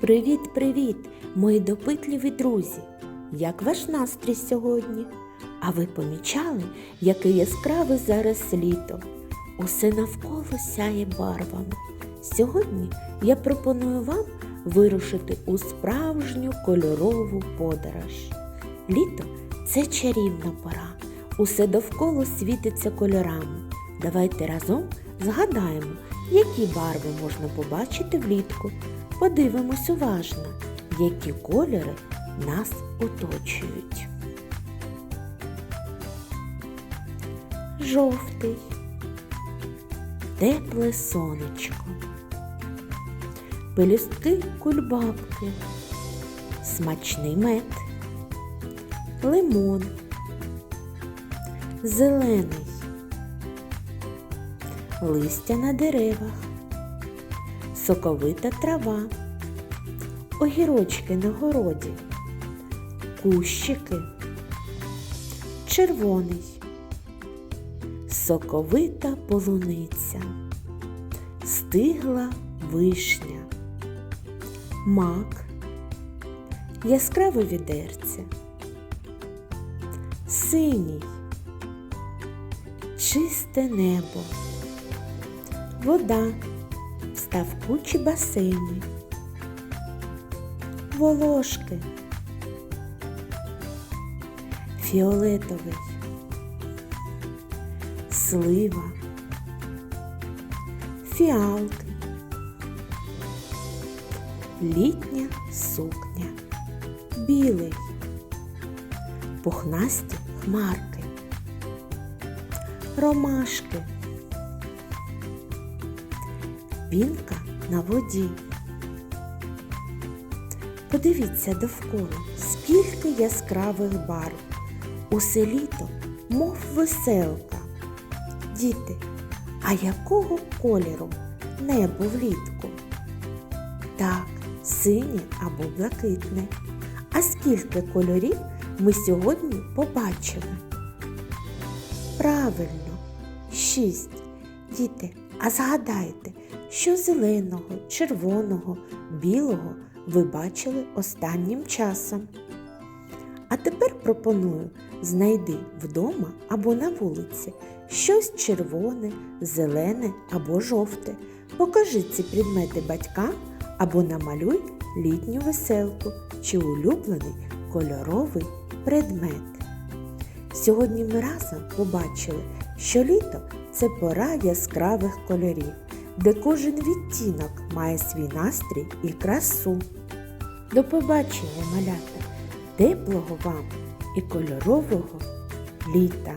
Привіт-привіт, мої допитливі друзі! Як ваш настрій сьогодні? А ви помічали, яке яскраве зараз літо? Усе навколо сяє барвами. Сьогодні я пропоную вам вирушити у справжню кольорову подорож. Літо це чарівна пора. Усе довкола світиться кольорами. Давайте разом згадаємо, які барви можна побачити влітку. Подивимось уважно, які кольори нас оточують. Жовтий, тепле сонечко, пелюстки кульбабки, смачний мед, лимон, зелений, листя на деревах, соковита трава, огірочки на городі, кущики, червоний, соковита полуниця, стигла вишня, мак, яскраве відерце, синій, чисте небо, вода. В ставкучі басейни, волошки, фіолетовий, слива, фіалки, літня сукня, білий, пухнасті хмарки, ромашки, пінка на воді. Подивіться довкола, скільки яскравих барв. Усе літо, мов веселка. Діти, а якого кольору небо влітку? Так, синє або блакитне. А скільки кольорів ми сьогодні побачили? Правильно, шість. Діти, а згадайте, що зеленого, червоного, білого ви бачили останнім часом. А тепер пропоную знайди вдома або на вулиці щось червоне, зелене або жовте. Покажи ці предмети батькам або намалюй літню веселку чи улюблений кольоровий предмет. Сьогодні ми разом побачили, що літо це пора яскравих кольорів, де кожен відтінок має свій настрій і красу. До побачення, малята! Теплого вам і кольорового літа!